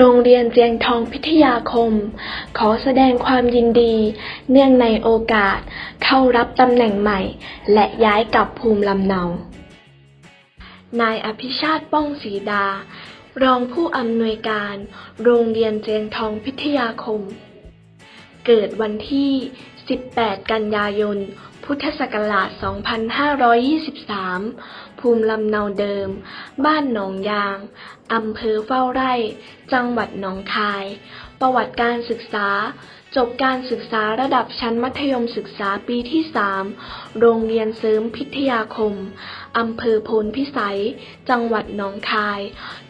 โรงเรียนเจียงทองพิทยาคม ขอแสดงความยินดี เนื่องในโอกาสเข้ารับตำแหน่งใหม่ และย้ายกลับภูมิลำเนา นายอภิชาติป้องศรีดา รองผู้อำนวยการ โรงเรียนเจียงทองพิทยาคม เกิดวันที่ 18 กันยายน พุทธศักราช 2523 ภูมิลำเนาเดิม บ้านหนองยาง อำเภอเฝ้าไร่ จังหวัดหนองคาย ประวัติการศึกษา จบการศึกษาระดับชั้นมัธยมศึกษาปีที่ 3 โรงเรียนเสริมพิทยาคม อำเภอโพนพิสัย จังหวัดหนองคาย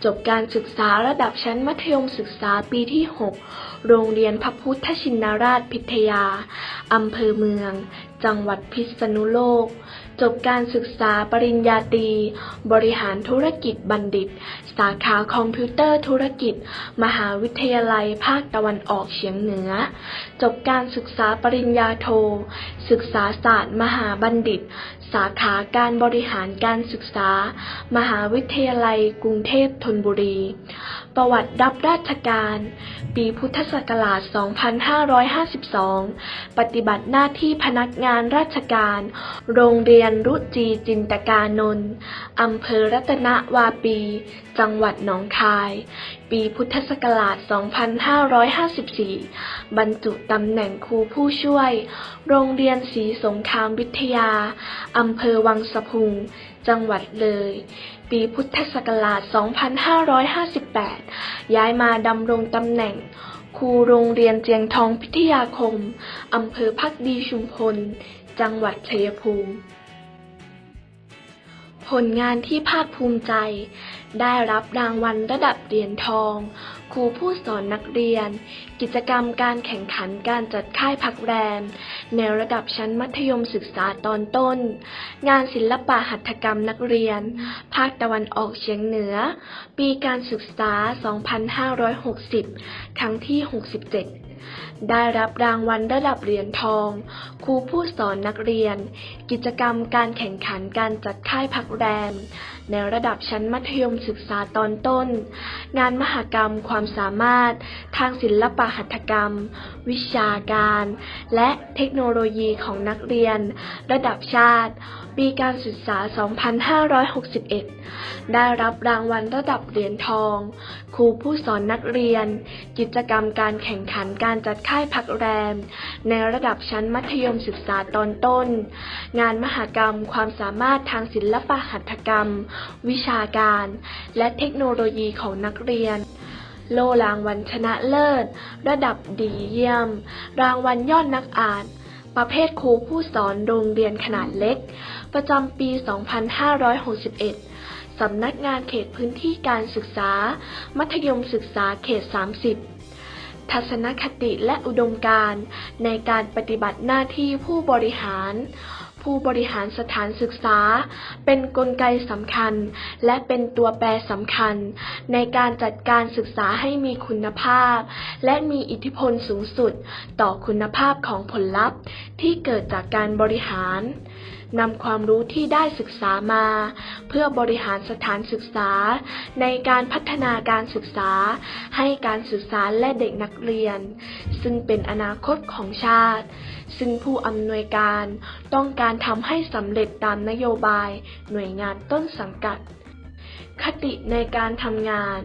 จบการศึกษาระดับชั้นมัธยมศึกษาปีที่ 6 โรงเรียนพระพุทธชินราชพิทยา อำเภอเมือง จังหวัดพิษณุโลก จบการศึกษาปริญญาตรีบริหารธุรกิจบัณฑิต สาขาคอมพิวเตอร์ธุรกิจ มหาวิทยาลัยภาคตะวันออกเฉียงเหนือ จบการศึกษาปริญญาโท ศึกษาศาสตร์ มหาบัณฑิตสาขาการบริหารการศึกษา มหาวิทยาลัยกรุงเทพธนบุรี ประวัติรับราชการ ปีพุทธศักราช 2552 ปฏิบัติหน้าที่พนักงานราชการ โรงเรียนรุจีจินตการนนท์อำเภอรัตนวาปี จังหวัดหนองคายปีพุทธศักราช 2554 บรรจุตำแหน่งครูผู้ช่วย โรงเรียนศรีสงครามวิทยา อำเภอวังสะพุง จังหวัดเลย ปีพุทธศักราช 2558 ย้ายมาดำรงตำแหน่งครูโรงเรียนเจียงทองพิทยาคม อำเภอพักดีชุมพล จังหวัดชัยภูมิ ผลงานที่ภาคภูมิใจ ได้รับรางวัลระดับเหรียญทอง ครูผู้สอนนักเรียน กิจกรรมการแข่งขันการจัดค่ายพักแรม ในระดับชั้นมัธยมศึกษาตอนต้น งานศิลปะหัตถกรรมนักเรียน ภาคตะวันออกเฉียงเหนือ ปีการศึกษา 2560 ครั้งที่ 67 ได้รับรางวัลระดับเหรียญทอง ครูผู้สอนนักเรียน กิจกรรมการแข่งขันการจัดค่ายพักแรม ในระดับชั้นมัธยมศึกษาตอนต้น งานมหกรรมความสามารถ ทางศิลปะหัตถกรรม วิชาการ และเทคโนโลยีของนักเรียน ระดับชาติ ปีการศึกษา 2561 ได้รับรางวัลระดับเหรียญทอง ครูผู้สอนนักเรียน กิจกรรมการแข่งขันการจัดค่ายพักแรม ในระดับชั้นมัธยมศึกษาตอนต้น งานมหกรรมความสามารถทางศิลปะหัตถกรรม วิชาการ และเทคโนโลยีของนักเรียนโลรางวัลชนะเลิศ ระดับดีเยี่ยม รางวัลยอดนักอ่าน ประเภทครูผู้สอนโรงเรียนขนาดเล็ก ประจำปี 2561 สำนักงานเขตพื้นที่การศึกษา มัธยมศึกษาเขต 30 ทัศนคติและอุดมการณ์ในการปฏิบัติหน้าที่ผู้บริหาร ผู้บริหารสถานศึกษา เป็นนกลไกสำคัญ และเป็นตัวแปรสำคัญ ในการจัดการศึกษาให้มีคุณภาพ และมีอิทธิพลสูงสุด ต่อคุณภาพของผลลัพธ์ ที่เกิดจากการบริหาร นำความรู้ที่ได้ศึกษามา เพื่อบริหารสถานศึกษา ในการพัฒนาการศึกษา ให้การศึกษาและเด็กนักเรียน ซึ่งเป็นอนาคตของชาติ ซึ่งผู้อำนวยการต้องการทำให้สำเร็จตามนโยบาย หน่วยงานต้นสังกัดคติในการทำงาน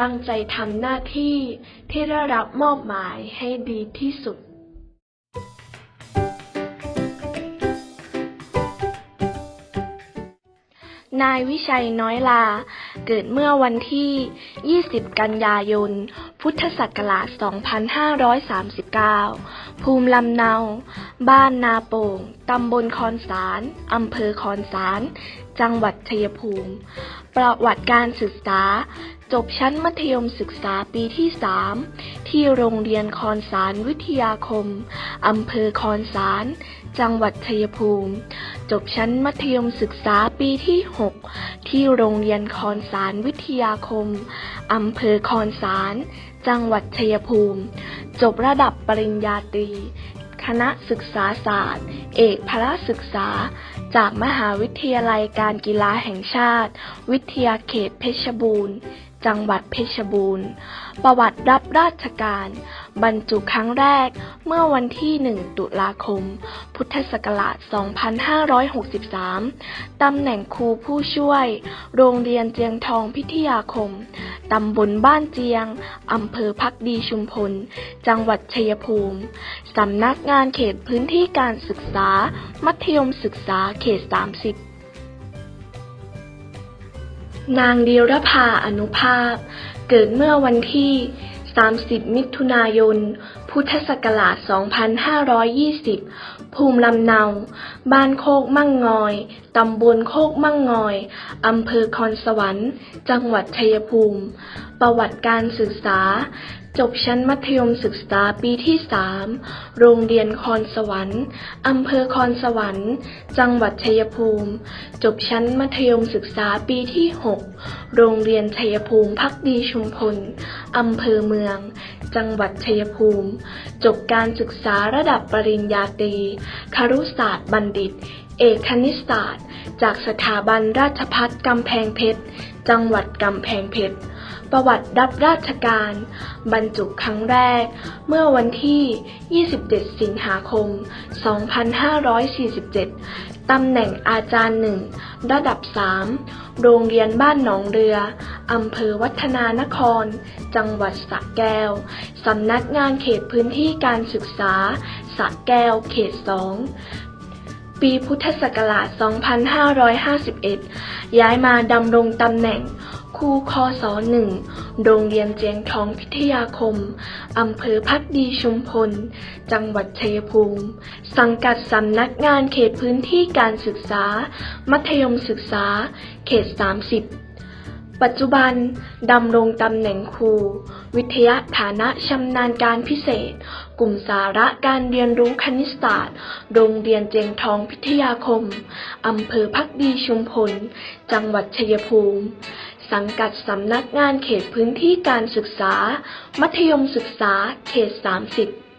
ตั้งใจทำหน้าที่ที่ได้รับมอบหมายให้ดีที่สุด นายวิชัยน้อยลา เกิดเมื่อวันที่ 20 กันยายน พุทธศักราช 2539 ภูมิลำเนา บ้านนาโป่ง ตำบลคอนสาร อำเภอคอนสาร จังหวัดชัยภูมิ ประวัติการศึกษา จบชั้นมัธยมศึกษาปีที่ 3 ที่โรงเรียนคอนสารวิทยาคม อำเภอคอนสาร จังหวัดชัยภูมิ จบชั้นมัธยมศึกษาปีที่ 6 ที่โรงเรียนคอนสารวิทยาคม อำเภอคอนสาร จังหวัดชัยภูมิ จบระดับปริญญาตรี ณะศึกษาศาสตร์ เอกพละศึกษา จากมหาวิทยาลัยการกีฬาแห่งชาติ วิทยาเขตเพชรบูรณ์ จังหวัดเพชรบูรณ์ ประวัติรับราชการ บรรจุครั้งแรกเมื่อวันที่ 1 ตุลาคม พุทธศักราช 2563 ตำแหน่งครูผู้ช่วย โรงเรียนเจียงทองพิทยาคม ตำบลบ้านเจียง อำเภอพักดีชุมพล จังหวัดชัยภูมิ สำนักงานเขตพื้นที่การศึกษา มัธยมศึกษาเขต 30นางดีรภาอนุภาพ เกิดเมื่อวันที่ 30 มิถุนายน พุทธศักราช 2520 ภูมิลำเนา บ้านโคกมั่งงอย ตำบลโคกมั่งงอย อำเภอคอนสวรรค์ จังหวัดชัยภูมิ ประวัติการศึกษา จบชั้นมัธยมศึกษาปีที่ 3 โรงเรียนคอนสวรรค์อำเภอคอนสวรรค์ จังหวัดชัยภูมิ จบชั้นมัธยมศึกษาปีที่ 6 โรงเรียนชัยภูมิพักดีชุมพลอำเภอเมือง จังหวัดชัยภูมิ จบการศึกษาระดับปริญญาตรีครุศาสตร์บัณฑิต เอกคณิตศาสตร์ จากสถาบันราชพัฒกำแพงเพชร จังหวัดกำแพงเพชร ประวัติรับราชการ บรรจุครั้งแรก เมื่อวันที่ 27 สิงหาคม 2547 ตำแหน่งอาจารย์หนึ่งระดับ 3 โรงเรียนบ้านหนองเรือ อำเภอวัฒนานคร จังหวัดสระแก้ว สำนักงานเขตพื้นที่การศึกษาสระแก้วเขต 2ปีพุทธศักราช 2551 ย้ายมาดำรงตำแหน่ง ครูคศหนึ่ง โรงเรียนเจียงทองพิทยาคม อำเภอพักดีชุมพล จังหวัดชัยภูมิ สังกัดสำนักงานเขตพื้นที่การศึกษา มัธยมศึกษา เขต 30 ปัจจุบัน ดำรงตำแหน่งครู วิทยาฐานะชำนาญการพิเศษ กลุ่มสาระการเรียนรู้คณิตศาสตร์ โรงเรียนเจียงทองพิทยาคม อำเภอพักดีชุมพล จังหวัดชัยภูมิ สังกัดสำนักงานเขตพื้นที่การศึกษา มัธยมศึกษา เขต 30